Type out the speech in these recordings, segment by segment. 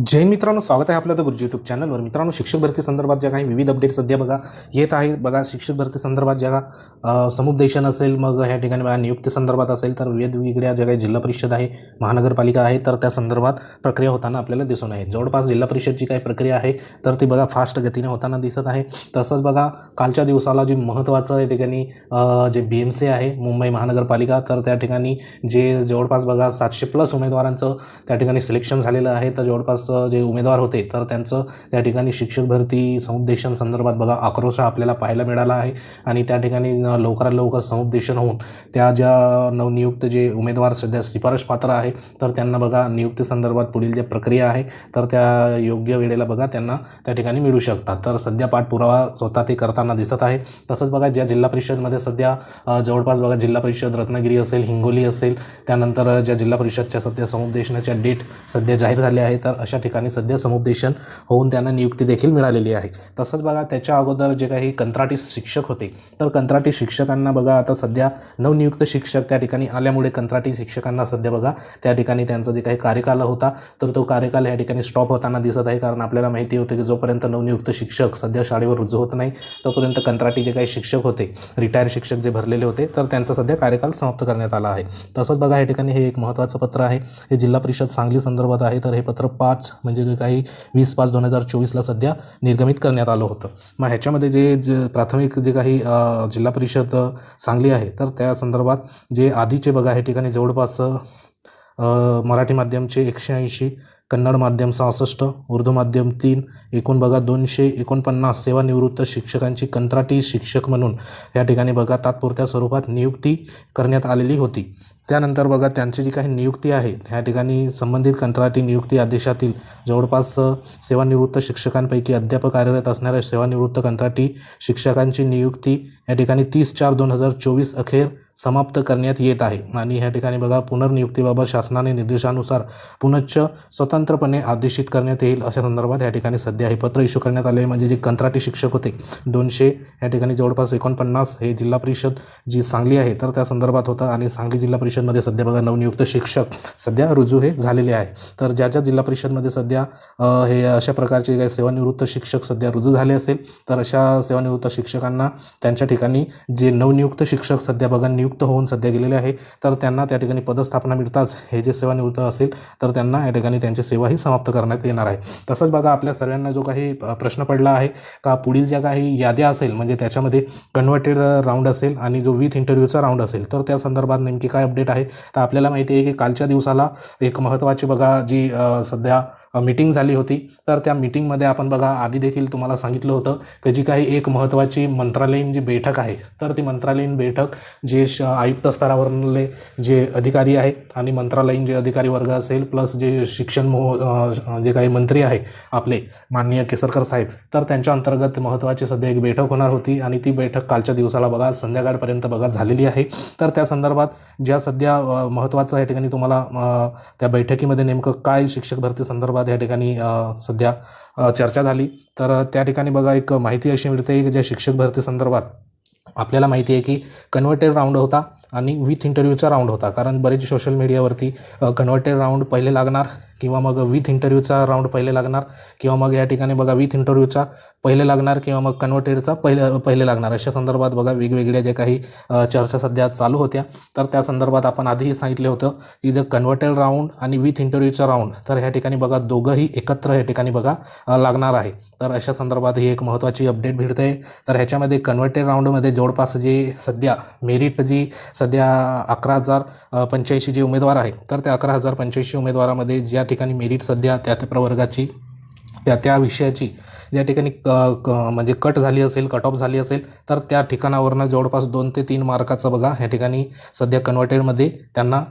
जय मित्रांनो स्वागत आहे आपलं तर गुरुजी यूट्यूब चॅनलवर मित्रांनो शिक्षक भरती संदर्भात ज्या काही विविध अपडेट सध्या बघा येत आहे. बघा शिक्षक भरती संदर्भात ज्या समुपदेशन असेल मग ह्या ठिकाणी बघा नियुक्ती संदर्भात असेल तर वेगवेगळ्या ज्या काही जिल्हा परिषद आहे महानगरपालिका आहे तर त्या संदर्भात प्रक्रिया होताना आपल्याला दिसून आहे. जवळपास जिल्हा परिषदची काही प्रक्रिया आहे तर ती बघा फास्ट गतीने होताना दिसत आहे. तसंच बघा कालच्या दिवसाला जे महत्त्वाचं या ठिकाणी जे बी एम सी आहे मुंबई महानगरपालिका तर त्या ठिकाणी जे जवळपास बघा सातशे प्लस उमेदवारांचं त्या ठिकाणी सिलेक्शन झालेलं आहे. तर जवळपास अ, जे उमेदवार होते तर त्यांचं त्या ठिकाणी शिक्षक भरती समुपदेशन संदर्भात बघा आक्रोश आपल्याला पाहायला मिळाला आहे. आणि त्या ठिकाणी लवकरात लवकर समुपदेशन होऊन त्या ज्या नवनियुक्त जे उमेदवार सध्या शिफारस पात्र आहे तर त्यांना बघा नियुक्ती संदर्भात पुढील जे प्रक्रिया आहे तर त्या योग्य वेळेला बघा त्यांना त्या ठिकाणी मिळू शकतात. तर सध्या पाठपुरावा स्वतः ते करताना दिसत आहे. तसंच बघा ज्या जिल्हा परिषदमध्ये सध्या जवळपास बघा जिल्हा परिषद रत्नागिरी असेल हिंगोली असेल त्यानंतर ज्या जिल्हा परिषदच्या सध्या समुपदेशनाच्या डेट सध्या जाहीर झाल्या आहे तर अशा ठिकाणी सध्या समुपदेशन होऊन त्यांना नियुक्ती देखील मिळालेली आहे. तसंच बघा त्याच्या अगोदर जे काही कंत्राटी शिक्षक होते तर कंत्राटी शिक्षकांना बघा आता सध्या नवनियुक्त शिक्षक त्या ठिकाणी आल्यामुळे कंत्राटी शिक्षकांना सध्या बघा त्या ठिकाणी त्यांचा जे काही कार्यकाल होता तर तो कार्यकाल या ठिकाणी स्टॉप होताना दिसत आहे. कारण आपल्याला माहिती होते की जोपर्यंत नवनियुक्त शिक्षक सध्या शाळेवर रुजू होत नाही तोपर्यंत कंत्राटी जे काही शिक्षक होते रिटायर शिक्षक जे भरलेले होते तर त्यांचा सध्या कार्यकाल समाप्त करण्यात आला आहे. तसंच बघा या ठिकाणी हे एक महत्त्वाचं पत्र आहे. हे जिल्हा परिषद सांगली संदर्भात आहे. तर हे पत्र पाच म्हणजे काही वीस पाच दोन हजार चोवीसला सध्या निर्गमित करण्यात आलं होतं. मग ह्याच्यामध्ये जे जे प्राथमिक जे काही जिल्हा परिषद सांगली आहे तर त्या संदर्भात जे आधीचे बघा हे ठिकाणी जवळपास मराठी माध्यमचे एकशे ऐंशी कन्नड माध्यम सहासष्ट उर्दू माध्यम तीन एकूण बघा दोनशे एकोणपन्नास सेवानिवृत्त शिक्षकांची कंत्राटी शिक्षक म्हणून या ठिकाणी बघा तात्पुरत्या स्वरूपात नियुक्ती करण्यात आलेली होती. त्यानंतर बघा त्यांची जी काही नियुक्ती आहे ह्या ठिकाणी संबंधित कंत्राटी नियुक्ती आदेशातील जवळपास सेवानिवृत्त शिक्षकांपैकी अद्याप कार्यरत असणाऱ्या सेवानिवृत्त कंत्राटी शिक्षकांची नियुक्ती या ठिकाणी तीस चार दोन हजार चोवीस अखेर समाप्त करण्यात येत आहे. आणि ह्या ठिकाणी बघा पुनर्नियुक्तीबाबत शासनाने निर्देशानुसार पुनश्च स्वतंत्रपणे आदेशित करण्यात येईल अशा संदर्भात या ठिकाणी सध्या हे पत्र इश्यू करण्यात आले म्हणजे जे कंत्राटी शिक्षक होते दोनशे या ठिकाणी जवळपास एकोणपन्नास हे जिल्हा परिषद जी सांगली आहे तर त्या संदर्भात होतं. आणि सांगली जिल्हा परिषदमध्ये सध्या बघा नवनियुक्त शिक्षक सध्या रुजू हे झालेले आहे. तर ज्या ज्या जिल्हा परिषदमध्ये सध्या हे अशा प्रकारचे काही सेवानिवृत्त शिक्षक सध्या रुजू झाले असेल तर अशा सेवानिवृत्त शिक्षकांना त्यांच्या ठिकाणी जे नवनियुक्त शिक्षक सध्या बघा नियुक्त होऊन सध्या गेलेले आहे तर त्यांना त्या ठिकाणी पदस्थापना मिळताच हे जे सेवानिवृत्त असेल तर त्यांना या ठिकाणी त्यांचे सेवाही समाप्त करण्यात येणार आहे. तसंच बघा आपल्या सर्वांना जो काही प्रश्न पडला आहे का पुढील ज्या काही याद्या असेल म्हणजे त्याच्यामध्ये कन्व्हर्टेड राऊंड असेल आणि जो विथ इंटरव्ह्यूचा राऊंड असेल तर त्या संदर्भात नेमकी काय अपडेट आहे? तर आपल्याला माहिती आहे की कालच्या दिवसाला एक महत्त्वाची बघा जी सध्या मीटिंग झाली होती तर त्या मीटिंगमध्ये आपण बघा आधी देखील तुम्हाला सांगितलं होतं की जी काही एक महत्त्वाची मंत्रालयीन जी बैठक आहे तर ती मंत्रालयीन बैठक जे श आयुक्त स्तरावरले जे अधिकारी आहेत आणि मंत्रालयीन जे अधिकारी वर्ग असेल प्लस जे शिक्षण हो जे काही मंत्री आहे आपले माननीय केसरकर साहेब तर त्यांच्या अंतर्गत महत्त्वाची सध्या एक बैठक होणार होती आणि ती बैठक कालच्या दिवसाला बघा संध्याकाळपर्यंत बघा झालेली आहे. तर त्या संदर्भात ज्या सध्या महत्त्वाचं या ठिकाणी तुम्हाला त्या बैठकीमध्ये नेमकं काय शिक्षक भरती संदर्भात या ठिकाणी सध्या चर्चा झाली. तर त्या ठिकाणी बघा एक माहिती अशी मिळते की ज्या शिक्षक भरती संदर्भात आपल्याला माहिती आहे की कन्व्हर्टेड राऊंड होता आणि विथ इंटरव्ह्यूचा राऊंड होता. कारण बरेच सोशल मीडियावरती कन्व्हर्टेड राऊंड पहिले लागणार किंवा मग विथ इंटरव्ह्यूचा राऊंड पहिले लागणार किंवा मग या ठिकाणी बघा विथ इंटरव्ह्यूचा पहिले लागणार किंवा मग कन्व्हर्टेडचा पहिले पहिले लागणार. अशा संदर्भात बघा वेगवेगळ्या ज्या काही चर्चा सध्या चालू होत्या. तर त्या संदर्भात आपण आधीही सांगितले होतं की जर कन्व्हर्टेड राऊंड आणि विथ इंटरव्ह्यूचा राऊंड तर ह्या ठिकाणी बघा दोघंही एकत्र या ठिकाणी बघा लागणार आहे. तर अशा संदर्भात ही एक महत्त्वाची अपडेट भेटते. तर ह्याच्यामध्ये कन्व्हर्टेड राऊंडमध्ये जवळपास जे सध्या मेरिट जी सध्या अकरा हजार पंच्याऐंशी जे उमेदवार आहे तर त्या अकरा हजार पंच्याऐंशी उमेदवारामध्ये ज्या ठिकाणी मेरिट सध्या त्या त्या प्रवर्गाची त्या त्या विषयाची ज्या ठिकाणी क क म्हणजे कट झाली असेल कट ऑफ झाली असेल तर त्या ठिकाणावरनं जवळपास दोन ते तीन मार्काचं बघा ह्या ठिकाणी सध्या कन्व्हर्टेडमध्ये त्यांना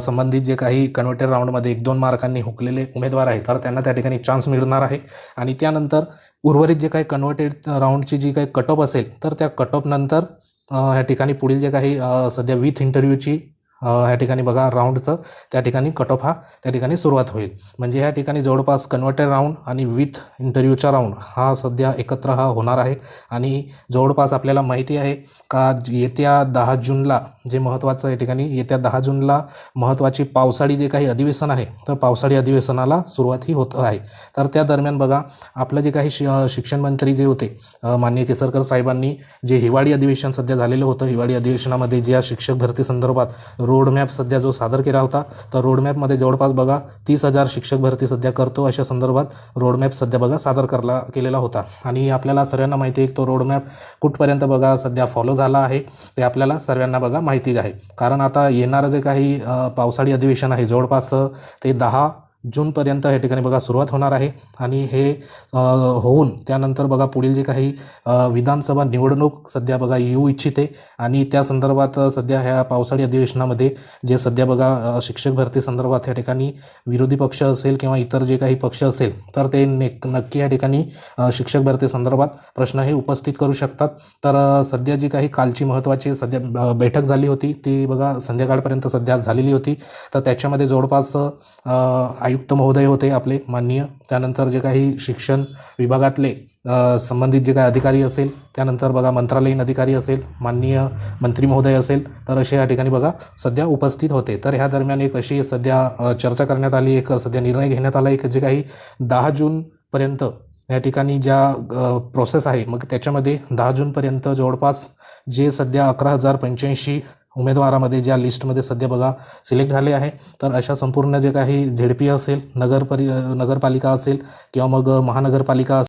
संबंधित जे काही कन्व्हर्टेड राऊंडमध्ये एक दोन मार्कांनी हुकलेले उमेदवार आहेत तर त्यांना त्या ठिकाणी चान्स मिळणार आहे. आणि त्यानंतर उर्वरित जे काही कन्व्हर्टेड राऊंडची जी काही कट ऑफ असेल तर त्या कट ऑफनंतर ह्या ठिकाणी पुढील जे काही सध्या विथ इंटरव्ह्यूची ह्या ठिकाणी बघा राऊंडचं त्या ठिकाणी कट ऑफ हा त्या ठिकाणी सुरुवात होईल. म्हणजे ह्या ठिकाणी जवळपास कन्व्हर्टेड राऊंड आणि विथ इंटरव्ह्यूचा राऊंड हा सध्या एकत्र हा होणार आहे. आणि जवळपास आपल्याला माहिती आहे का येत्या दहा जूनला जे महत्त्वाचं या ठिकाणी येत्या दहा जूनला महत्त्वाची पावसाळी जे काही अधिवेशन आहे तर पावसाळी अधिवेशनाला सुरुवात ही होत आहे. तर त्या दरम्यान बघा आपलं जे काही शि शिक्षण मंत्री जे होते मान्य माननीय केसरकर साहेबांनी जे हिवाळी अधिवेशन सध्या झालेलं होतं हिवाळी अधिवेशनामध्ये ज्या शिक्षक भरती संदर्भात रोडमॅप सध्या जो सादर केला होता तर रोडमॅपमध्ये जवळपास बघा तीस हजार शिक्षक भरती सध्या करतो अशा संदर्भात रोडमॅप सध्या बघा सादर करला केलेला होता. आणि आपल्याला सर्वांना माहिती आहे की तो रोडमॅप कुठपर्यंत बघा सध्या फॉलो झाला आहे ते आपल्याला सर्वांना बघा माहितीच आहे. कारण आता येणारं जे काही पावसाळी अधिवेशन आहे जवळपास ते दहा जूनपर्यंत या ठिकाणी बघा सुरुवात होणार आहे. आणि हे होऊन त्यानंतर बघा पुढील जे काही विधानसभा निवडणूक सध्या बघा येऊ इच्छिते. आणि त्या संदर्भात सध्या ह्या पावसाळी अधिवेशनामध्ये जे सध्या बघा शिक्षक भरती संदर्भात या ठिकाणी विरोधी पक्ष असेल किंवा इतर जे काही पक्ष असेल तर ते ने नक्की या ठिकाणी शिक्षक भरती संदर्भात प्रश्न हे उपस्थित करू शकतात. तर सध्या जी काही कालची महत्त्वाची सध्या बैठक झाली होती ती बघा संध्याकाळपर्यंत सध्या झालेली होती. तर त्याच्यामध्ये जवळपास आयुक्त महोदय होते आपले माननीय. त्यानंतर जे काही शिक्षण विभागातले संबंधित जे काही अधिकारी असेल त्यानंतर बघा मंत्रालयीन अधिकारी असेल माननीय मंत्री महोदय असेल तर असे या ठिकाणी बघा सध्या उपस्थित होते. तर ह्या दरम्यान एक अशी सध्या चर्चा करण्यात आली एक सध्या निर्णय घेण्यात आला एक जे काही दहा जूनपर्यंत या ठिकाणी ज्या प्रोसेस आहे मग त्याच्यामध्ये दहा जूनपर्यंत जवळपास जे सध्या अकरा हजार पंच्याऐंशी उमेदवारामध्ये ज्या लिस्टमध्ये सध्या बघा सिलेक्ट झाले आहे तर अशा संपूर्ण जे काही झेड पी असेल नगर परि नगरपालिका असेल किंवा मग महानगरपालिका